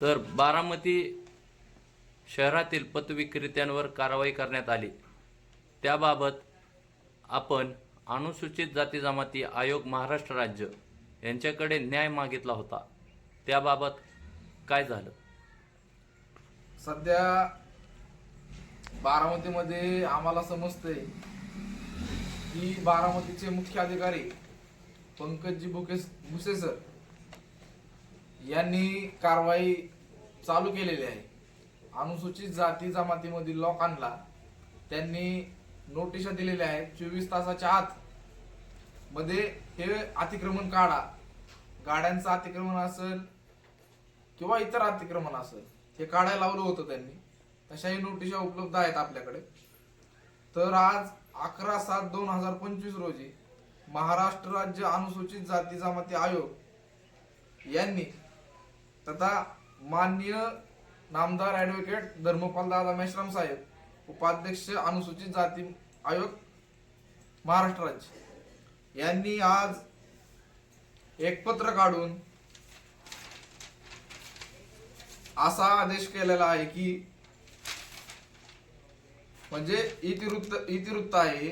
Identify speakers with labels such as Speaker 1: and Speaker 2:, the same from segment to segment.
Speaker 1: तर बारामती शहरातील पतविक्रेत्यांवर कारवाई करण्यात आली. त्याबाबत आपण अनुसूचित जाती जमाती आयोग महाराष्ट्र राज्य यांच्याकडे न्याय मागितला होता. त्याबाबत काय झालं?
Speaker 2: सध्या बारामतीमध्ये आम्हाला समजतंय की बारामतीचे मुख्य अधिकारी पंकजी भुकेस भुसे सर यांनी कारवाई चालू केलेली आहे. अनुसूचित जाती जमातीमधील लोकांना त्यांनी नोटिसा दिलेल्या आहेत चोवीस तासाच्या आत. मध्ये हे अतिक्रमण काढा. गाड्यांचं अतिक्रमण असेल किंवा इतर अतिक्रमण असेल हे काढायला लावलं होतं त्यांनी. तशाही नोटिसा उपलब्ध आहेत आपल्याकडे. तर आज अकरा सात दोन हजार पंचवीस रोजी महाराष्ट्र राज्य अनुसूचित जाती जमाती आयोग यांनी तथा माननीय नामदार ऍडव्होकेट धर्मपाल दादा मेश्राम साहेब उपाध्यक्ष अनुसूचित जाती आयोग महाराष्ट्र राज्य. यांनी आज एक पत्र काढून असा आदेश केलेला आहे की म्हणजे इतिवृत्त इतिवृत्त आहे.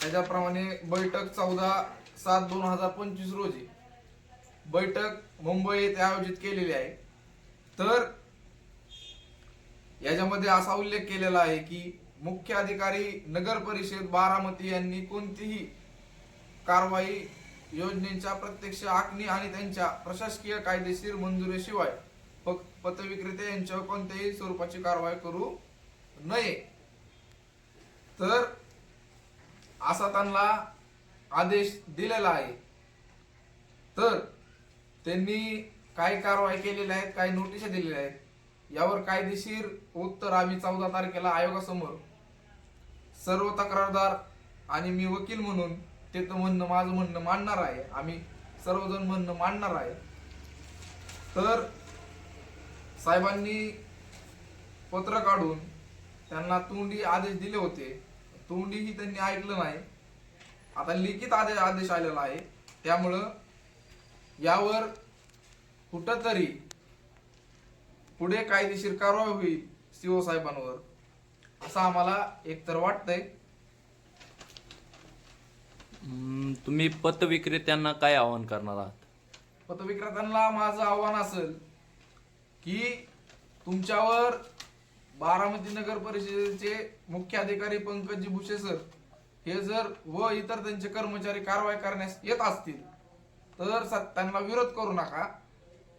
Speaker 2: त्याच्याप्रमाणे बैठक चौदा सात दोन हजार पंचवीस रोजी बैठक मुंबई येथे आयोजित केलेली आहे. तर याच्यामध्ये असा उल्लेख केलेला आहे की मुख्य अधिकारी नगर परिषद बारामती यांनी कोणतीही कारवाई योजनेच्या प्रत्यक्ष आखणी आणि त्यांच्या प्रशासकीय कायदेशीर मंजुरीशिवाय प- पतविक्रेते यांच्यावर कोणत्याही स्वरूपाची कारवाई करू नये. तर असा त्यांना आदेश दिलेला आहे. तर त्यांनी काही कारवाई केलेल्या आहेत काही नोटिसा दिलेल्या आहेत यावर कायदेशीर उत्तर आम्ही चौदा तारखेला आयोगासमोर सर्व तक्रारदार आणि मी वकील म्हणून ते तर म्हणणं माझं म्हणणं मांडणार आहे. आम्ही सर्वजण म्हणणं मांडणार आहे. तर साहेबांनी पत्र काढून त्यांना तोंडी आदेश दिले होते. तोंडीही त्यांनी ऐकलं नाही. आता लिखित आदेश आदेश आलेला आहे. त्यामुळं यावर कुठंतरी पुढे कायदेशीर कारवाई होईल सीओ साहेबांवर असं आम्हाला एकतर वाटतंय.
Speaker 1: तुम्ही पतविक्रेत्यांना काय आवाहन करणार आहात?
Speaker 2: पतविक्रेत्यांना माझं आव्हान असेल की तुमच्यावर बारामती नगर परिषदेचे मुख्य अधिकारी पंकजी भुसे सर हे जर व इतर त्यांचे कर्मचारी कारवाई करण्यास येत असतील तर त्यांना विरोध करू नका.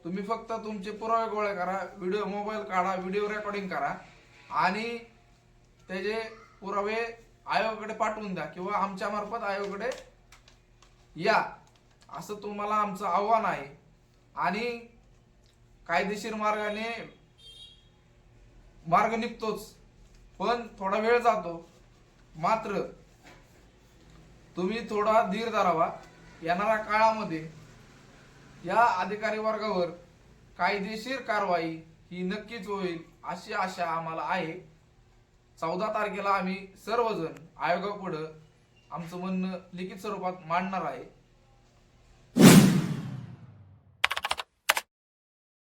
Speaker 2: तुम्ही फक्त तुमचे पुरावे गोळे करा व्हिडिओ मोबाईल काढा व्हिडिओ रेकॉर्डिंग करा आणि त्याचे पुरावे आयोगाकडे पाठवून द्या किंवा आमच्या मार्फत आयोगाकडे या असं तुम्हाला आमचं आव्हान आहे. आणि कायदेशीर मार्गाने मार्ग निघतोच पण थोडा वेळ जातो. मात्र तुम्ही थोडा धीर धरावा. येणाऱ्या काळामध्ये या अधिकारी वर्गावर कायदेशीर कारवाई ही नक्कीच होईल अशी आशा आम्हाला आहे. चौदा तारखेला आम्ही सर्वजण आयोगापुढं आमचं म्हणणं लिखित स्वरूपात मांडणार आहे.